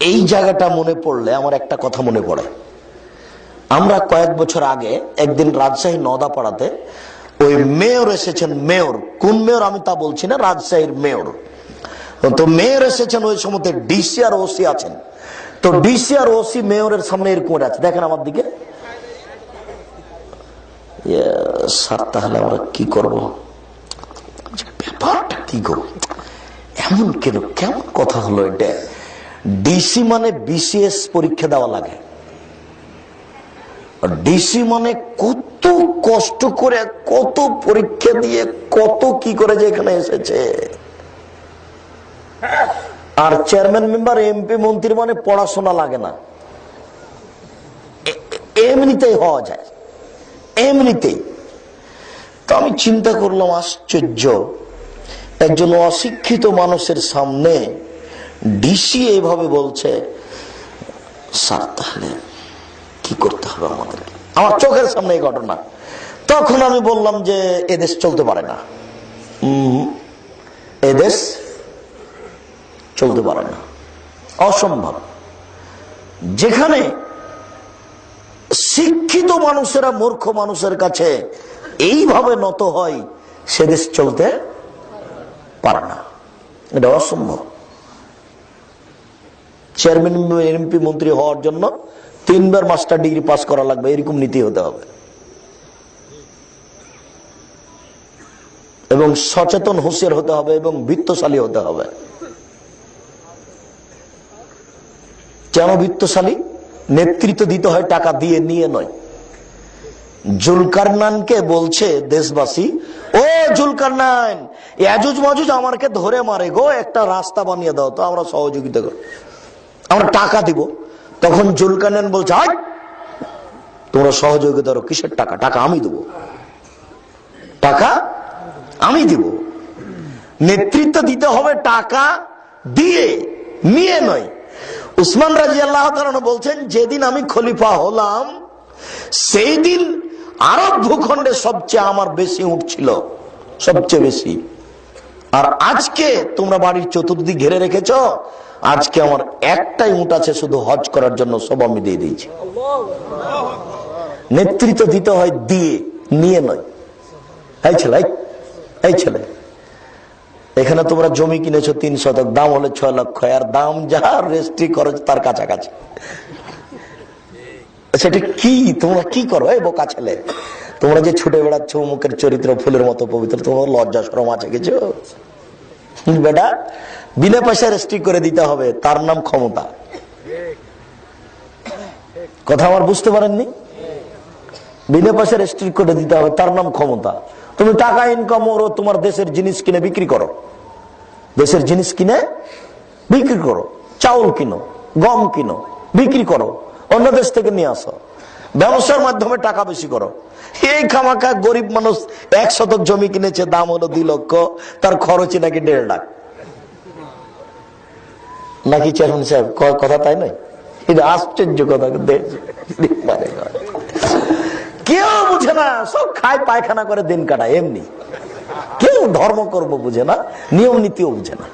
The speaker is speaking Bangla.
এই জায়গাটা মনে পড়লে আমার একটা কথা মনে পড়ে। আমরা কয়েক বছর আগে একদিন রাজশাহী নদাপাড়াতে ওই মেয়র এসেছেন মেয়র। কোন মেয়র আমি তা বলছি না রাজশাহীর মেয়র। তো মেয়র এসেছেন ওই সময় ডিসি আর ওসি আছেন। তো ডিসি আর ওসি মেয়রের সামনে এরকম আছে। দেখেন আমার দিকে। ইয়ে, স্যার তাহলে আমরা কি করব? ব্যাপারটা কি গো? এমন কেন? কেমন কথা হলো এটা? ডিসি মানে বিসিএস পরীক্ষা দেওয়া লাগে। ডিসি মানে কত কষ্ট করে, কত পরীক্ষা দিয়ে, কত কি করে যে এখানে এসেছে। আর চেয়ারম্যান মেম্বার, এমপি, মন্ত্রী মানে পড়াশোনা লাগে না। এমনিতেই হওয়া যায়। এমনিতেই। তো আমি চিন্তা করলাম, আশ্চর্য। একজন অশিক্ষিত মানুষের সামনে ডিসি এইভাবে বলছে, স্যার, তাহলে কি করতে হবে আমাদের? আমার চোখের সামনে এই ঘটনা। তখন আমি বললাম যে এদেশ চলতে পারে না। এদেশ চলতে পারে না। অসম্ভব। যেখানে শিক্ষিত মানুষেরা মূর্খ মানুষের কাছে এইভাবে নত হয়, সে দেশ চলতে পারে না। এটা অসম্ভব। চেয়ারম্যান, এমপি, মন্ত্রী হওয়ার জন্য তিনবার মাস্টার ডিগ্রি পাস করা লাগবে, এরকম নীতি হতে হবে। এবং সচেতন, হুঁশিয়ার হতে হবে এবং বৃত্তশালী হতে হবে। কেন বৃত্তশালী? নেতৃত্ব দিতে হয়, টাকা দিয়ে, নিয়ে নয়। জুলকারনানকে বলছে দেশবাসী, ও জুলকারনান এজুজ মাজুজ আমারকে ধরে মারে গো, একটা রাস্তা বানিয়ে দাও তো, আমরা সহযোগিতা করব। আমরা টাকা দিব। তখন জুলকানেন বলছে "হাট! তোমরা সহযোগিতা করো, কিসের টাকা? টাকা আমি দেবো। টাকা আমি দিব। নেতৃত্ব দিতে হবে টাকা দিয়ে, নিয়ে নয়। উসমান রাজি আল্লাহ বলছেন, যেদিন আমি খলিফা হলাম, সেই দিন আরব ভূখণ্ডে সবচেয়ে আমার বেশি উঠছিল সবচেয়ে বেশি। আর আজকে তোমরা বাড়ির চতুর্দিক ঘিরে রেখেছ আজকে আমার একটাই উঠ আছে, শুধু হজ করার জন্য সব আমি দিয়ে দিয়েছি। নেতৃত্ব দিতে হয় দিয়ে, নিয়ে নয়। এই ছেলে, এই- ছেলে। এখানে তোমরা জমি কিনেছো তিন শতক, দাম হলে ছয় লক্ষ, আর দাম যা রেজিস্ট্রি খরচ তার কাছাকাছি। সেটা কি? তোমরা কি করো? এই বোকা ছেলে। তোমরা যে ছুটে বেড়াচ্ছ মুখের চরিত্র ফুলের মতো পবিত্র, তোমার লজ্জা সরম আছে কিছু? বেটা বিনা পয়সা রেস্ট্রিক করে দিতে হবে, তার নাম ক্ষমতা। কথা আমার বুঝতে পারেননি? বিনা পয়সা রেস্ট্রিক করে দিতে হবে, তার নাম ক্ষমতা। তুমি টাকা ইনকাম করো, তোমার দেশের জিনিস কিনে বিক্রি করো। দেশের জিনিস কিনে বিক্রি করো, চাউল কিনো, গম কিনো, বিক্রি করো, অন্য দেশ থেকে নিয়ে আসো। ব্যবসার মাধ্যমে টাকা বেশি করো। এই খামাখা গরিব মানুষ এক শতক জমি কিনেছে, দাম হলো দুই লক্ষ, তার খরচই নাকি দেড় লাখ। নাকি চেয়ারম্যান সাহেব কথা তাই নয়? এটা আশ্চর্য কথা মানে। কেউ বুঝে না, সব খায় পায়খানা করে, দিন কাটায়, এমনি। কেউ ধর্ম করব বুঝে না, নিয়ম নীতিও বুঝে না।